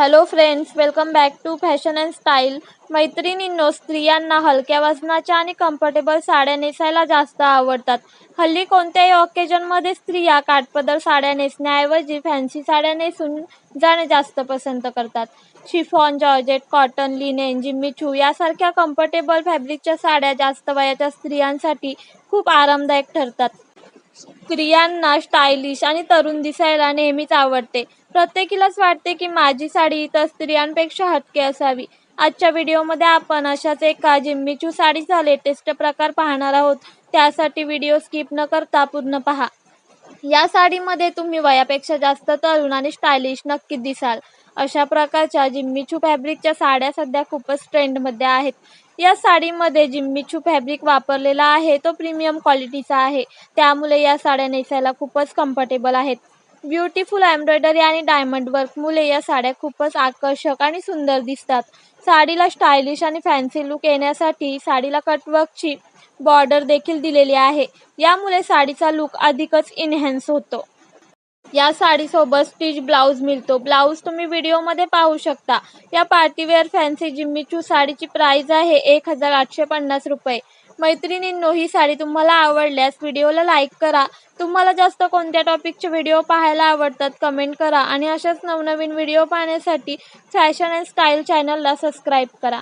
Hello friends welcome back to fashion and style मैत्रिणींनो स्त्रियांना हलक्या वजनाच्या आणि कम्फर्टेबल साड्या नेसायला जास्त आवडतात. हल्ली कोणत्याही ऑकेजनमध्ये स्त्रिया काठपदर साड्या नेसण्याऐवजी फॅन्सी साड्या नेसून जाणे जास्त पसंत करतात. Chiffon georgette cotton linen Jimmy Choo यासारख्या कम्फर्टेबल फॅब्रिकच्या साड्या जास्त वयाच्या स्त्रियांसाठी खूप आरामदायक ठरतात. स्त्रियांना स्टायलिश आणि तरुण दिसायला नेहमीच आवडते. प्रत्येकीलाच वाटते की माझी साडी इतर स्त्रियांपेक्षा हटके असावी. आजच्या व्हिडिओमध्ये आपण अशाच एका जिम्मीचू साडीचा लेटेस्ट प्रकार पाहणार आहोत. त्यासाठी व्हिडिओ स्किप न करता पूर्ण पहा. या साडीमध्ये तुम्ही वयापेक्षा जास्त तरुण आणि स्टायलिश नक्कीच दिसाल. अशा प्रकारच्या जिम्मीचू फॅब्रिकच्या साड्या सध्या खूपच ट्रेंडमध्ये आहेत. या साडीमध्ये जिम्मीचू फॅब्रिक वापरलेला आहे तो प्रीमियम क्वालिटीचा आहे. त्यामुळे या साड्या नेसायला खूपच कम्फर्टेबल आहेत. ब्युटिफुल एम्ब्रॉयडरी आणि डायमंड वर्कमुळे या साड्या खूपच आकर्षक आणि सुंदर दिसतात. साडीला स्टायलिश आणि फॅन्सी लुक येण्यासाठी साडीला कटवर्कची बॉर्डर देखील दिलेली आहे. यामुळे साडीचा लुक अधिकच इन्हॅन्स होतो. या साडीसोबत स्टिच ब्लाऊज मिळतो. ब्लाऊज तुम्ही व्हिडिओमध्ये पाहू शकता. या party wear fancy Jimmy Choo साडीची price आहे एक हजार आठशे पन्नास रुपये. मैत्रिणींनो ही साडी तुम्हाला आवडल्यास व्हिडिओला लाईक करा. तुम्हाला जास्त कोणत्या टॉपिकचे व्हिडिओ पाहायला आवडतात कमेंट करा आणि अशाच नवनवीन व्हिडिओ पाहण्यासाठी फॅशन अँड स्टाईल चॅनलला सबस्क्राईब करा.